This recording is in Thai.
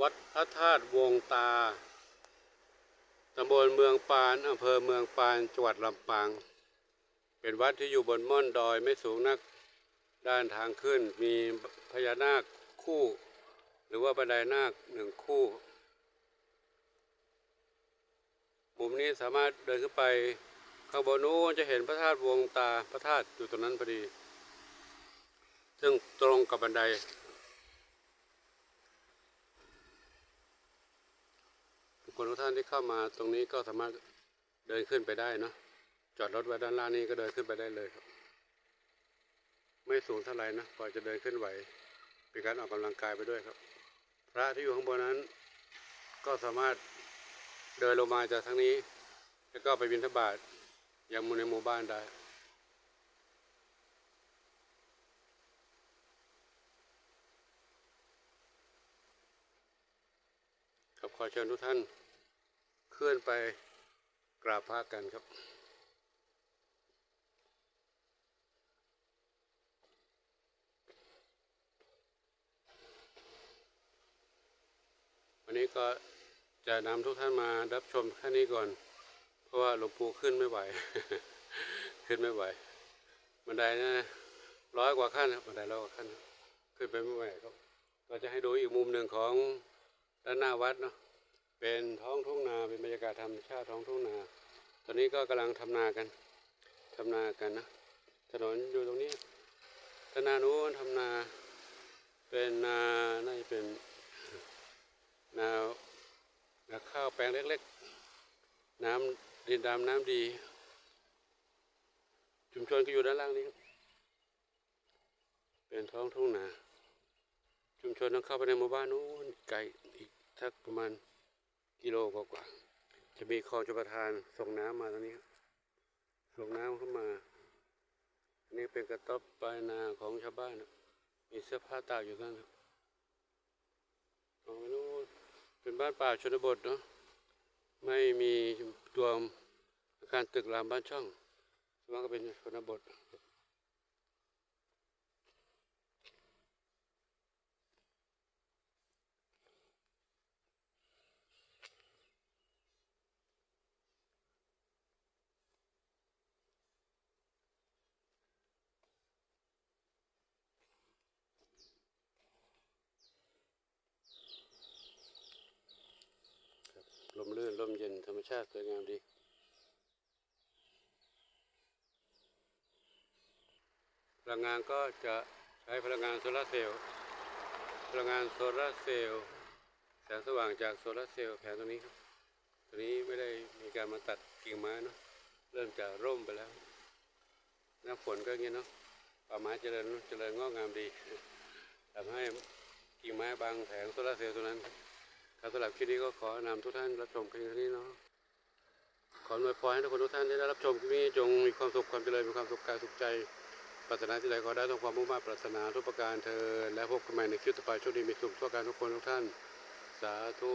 วัดพระธาตุวงตา ตำบลเมืองปานอำเภอเมืองปานจังหวัดลำปาง เป็นวัดที่อยู่บนม่อนดอยไม่สูงนัก ด้านทางขึ้นมีพญานาคคู่ หรือว่าบันไดนาคหนึ่งคู่ มุมนี้สามารถเดินขึ้นไปข้างบนนู้นจะเห็นพระธาตุวงตาพระธาตุอยู่ตรงนั้นพอดี ซึ่งตรงกับบันได ทุก คนทุกท่านที่เข้ามาตรงนี้ก็สามารถเดินขึ้นไปได้เนาะจอดรถไว้ด้านล่างนี้ก็เดินขึ้นไปได้เลยครับ ไม่สูงเท่าไหร่นะพอจะเดินขึ้นไหวเป็นการออกกำลังกายไปด้วยครับ พระที่อยู่ข้างบนนั้น ก็สามารถเดินลงมาจากทางนี้ แล้วก็ไปบิณฑบาตยังมูในหมู่บ้านได้ครับขอเชิญทุกท่าน เคลื่อนไปกราบพระกันครับวันนี้ก็จะนำทุกท่านมารับชมแค่นี้ก่อน เพราะว่าหลวงปู่ขึ้นไม่ไหว ขึ้นไม่ไหวบันไดนะร้อยกว่าขั้นบันไดร้อยกว่าขั้น ขึ้นไปไม่ไหวครับ ก็จะให้ดูอีกมุมหนึ่งของด้านหน้าวัดเนาะ เป็นท้องทุ่งนาเป็นบรรยากาศธรรมชาติท้องทุ่งนา ตอนนี้ก็กำลังทำนากันทำนากันนะ ถนนอยู่ตรงนี้ถนานู้นทำนา เป็นนาน่าจะเป็นนานาข้าวแปลงเล็กๆ น้ำดินดำน้ำดี ชุมชนก็อยู่ด้านล่างนี้ครับเป็นท้องทุ่งนา ชุมชนต้องเข้าไปในหมู่บ้านนู้นไกลอีกสักประมาณ กิโลกว่าจะมีคลองชลประทานส่งน้ำมาตรงนี้ส่งน้ำเข้ามาอันนี่เป็นกระต๊อบปลายนาของชาวบ้านมีเสื้อผ้าตากอยู่นั่นครับมองไปนู้นเป็นบ้านป่าชนบทเนาะไม่มีตัวอาคารตึกรามบ้านช่องส่วนมากก็เป็นชนบท มลื่นลมเย็นธรรมชาติสวยงามดี พลังงานก็จะใช้พลังงานโซลาร์เซลล์ พลังงานโซลาร์เซลล์แสงสว่างจากโซลาร์เซลล์แผงตรงนี้ครับตัวนี้ไม่ได้มีการมาตัดกิ่งไม้เนาะ เริ่มจะร่มไปแล้ว หน้าฝนก็อย่างนี้เนาะ ป่าไม้เจริญเจริญงอกงามดีทำให้กิ่งไม้บางแผงโซลาร์เซลล์ตัวนั้น ครับสำหรับคลิปนี้ก็ขอนำทุกท่านรับชมเพียงนี้เนาะขออวยพรให้ทุกคนทุกท่านได้รับชมคลิปนี้จงมีความสุขความเจริญมีความสุขกายสุขใจปรารถนาที่ใดขอได้ต้องความมุ่งมั่นปรารถนาทุกประการเธอและพบกันใหม่ในคลิปต่อไปโชคดีมีสุขทั่วการทุกคนทุกท่าน สาธุ